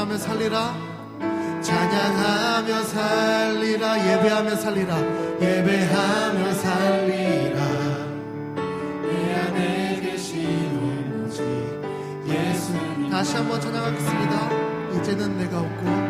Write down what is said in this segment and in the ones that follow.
찬양하며 살리라. 찬양하며 살리라. 예배하며 살리라. 예배하며 살리라. 내 안에 계신 오직 예수님. 다시 한번 찬양하겠습니다. 이제는 내가 없고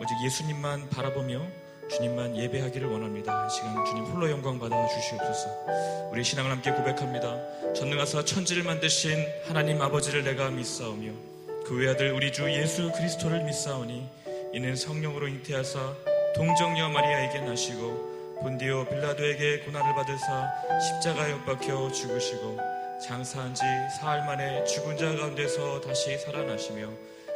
오직 예수님만 바라보며 주님만 예배하기를 원합니다. 이 시간 주님 홀로 영광 받아 주시옵소서. 우리 신앙을 함께 고백합니다. 전능하사 천지를 만드신 하나님 아버지를 내가 믿사오며 그 외아들 우리 주 예수 그리스도를 믿사오니 이는 성령으로 잉태하사 동정녀 마리아에게 나시고 본디오 빌라도에게 고난을 받으사 십자가에 못 박혀 죽으시고 장사한 지 사흘 만에 죽은 자 가운데서 다시 살아나시며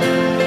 함께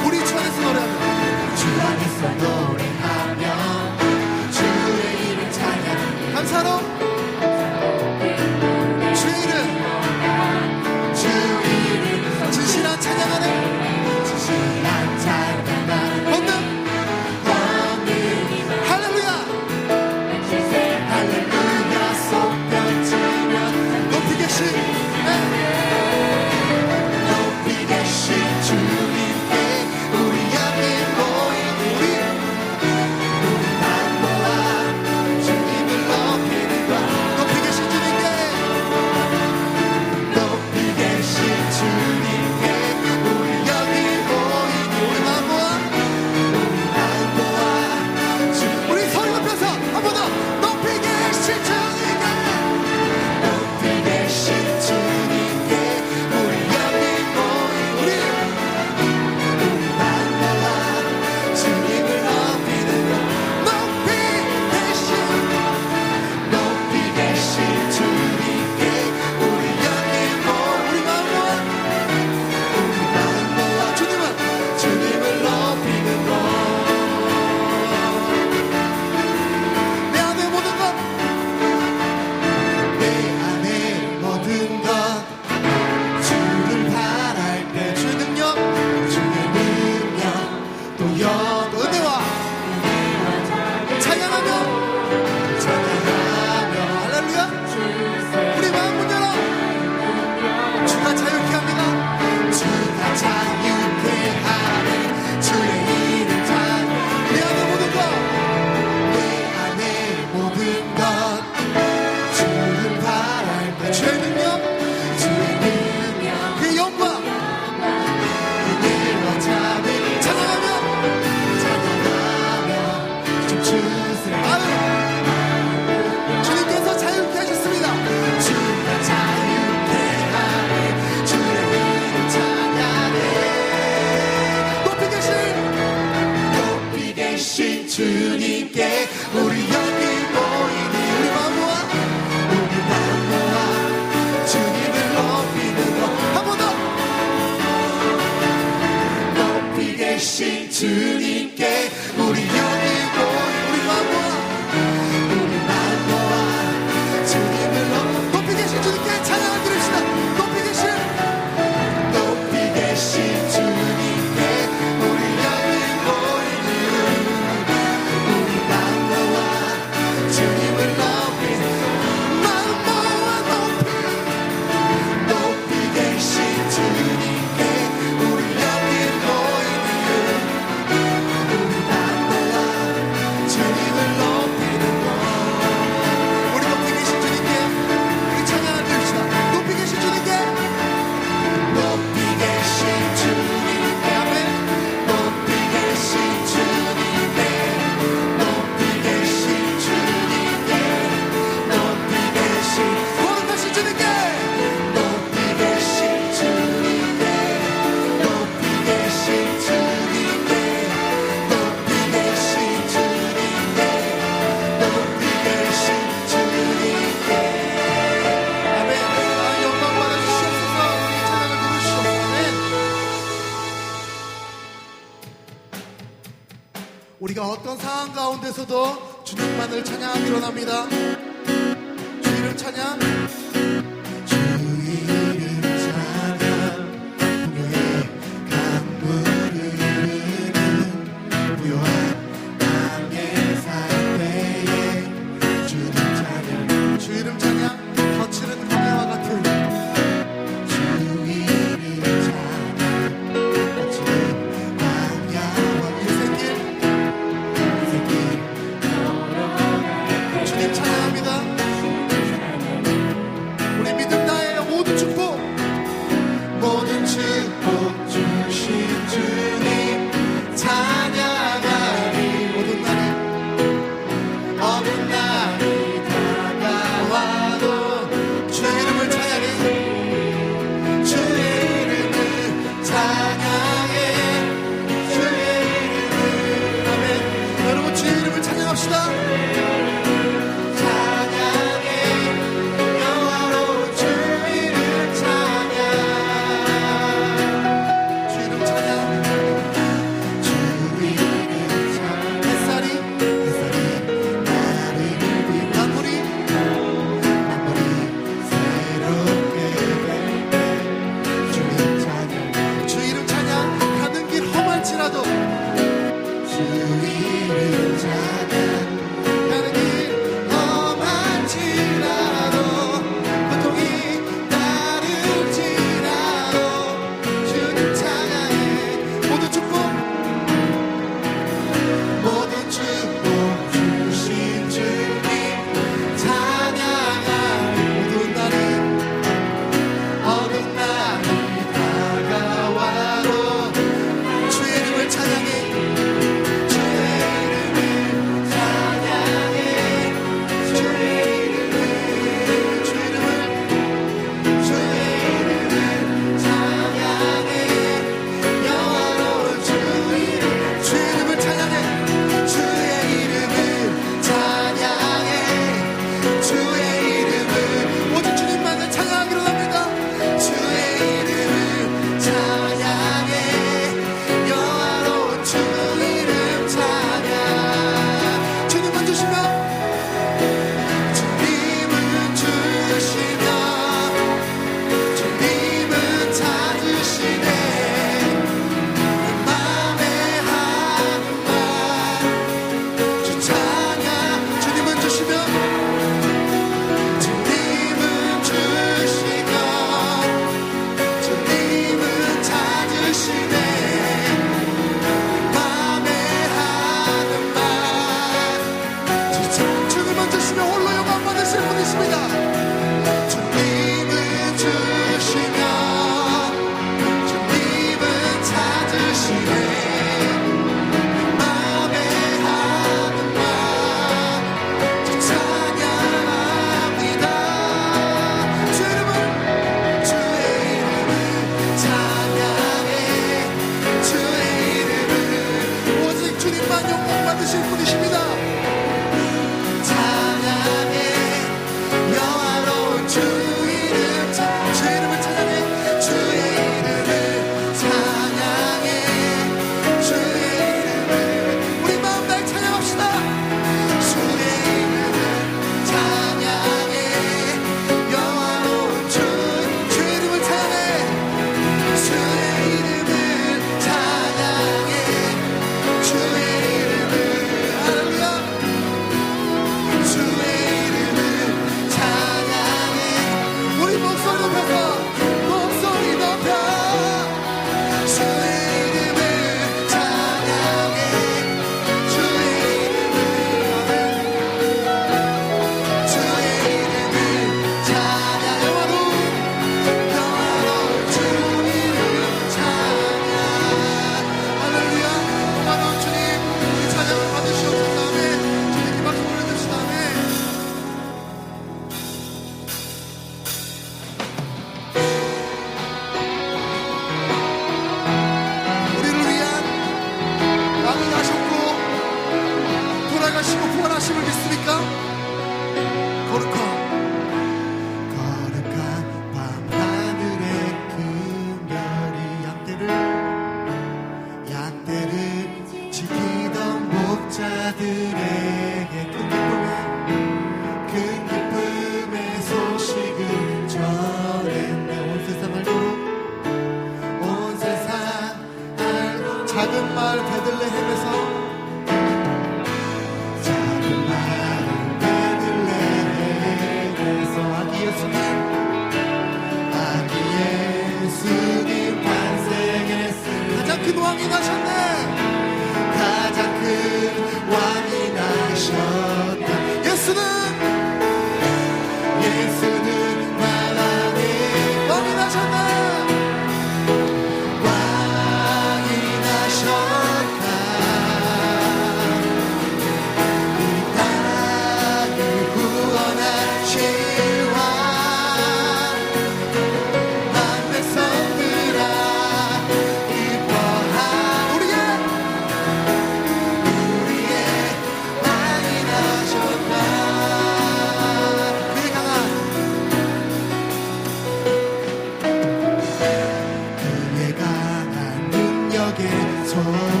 능력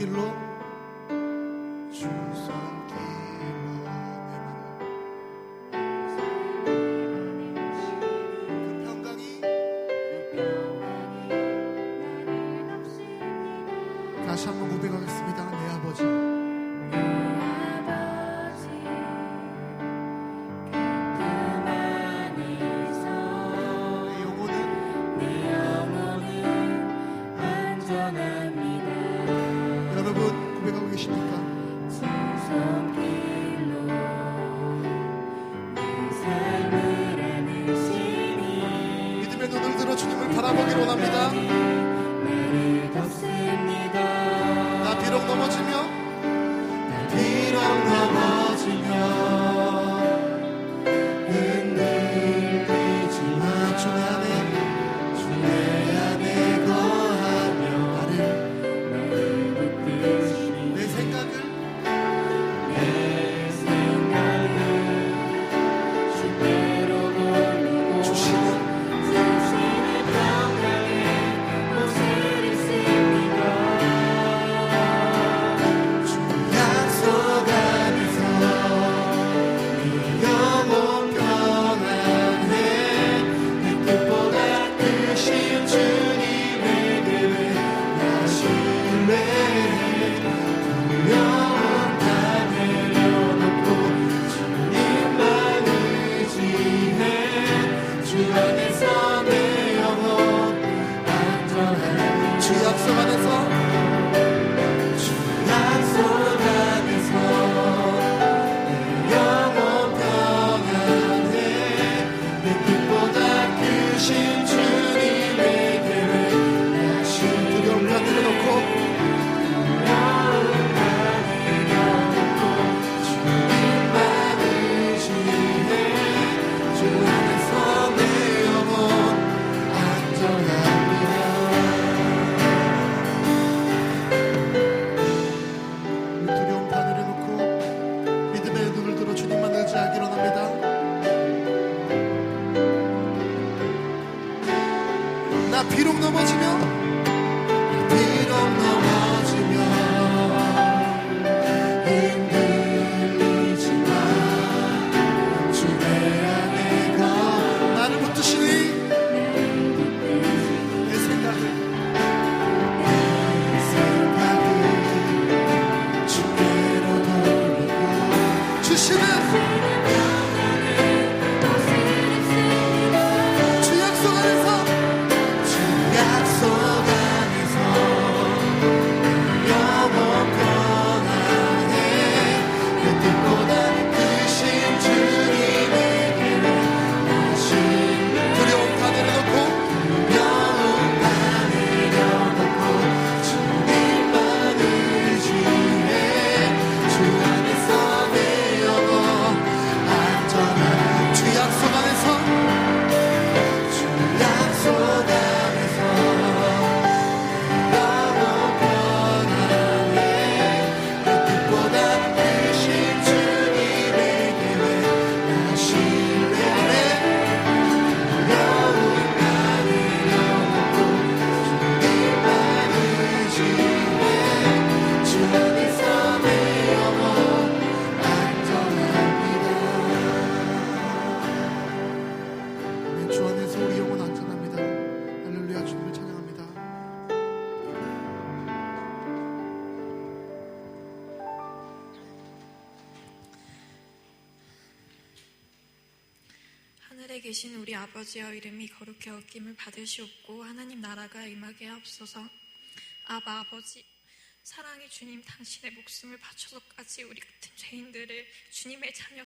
길로 주 손길 느낌을 받으시옵고 하나님 나라가 임하게 하옵소서. 아바 아버지 사랑의 주님 당신의 목숨을 바쳐서까지 우리 같은 죄인들을 주님의 자녀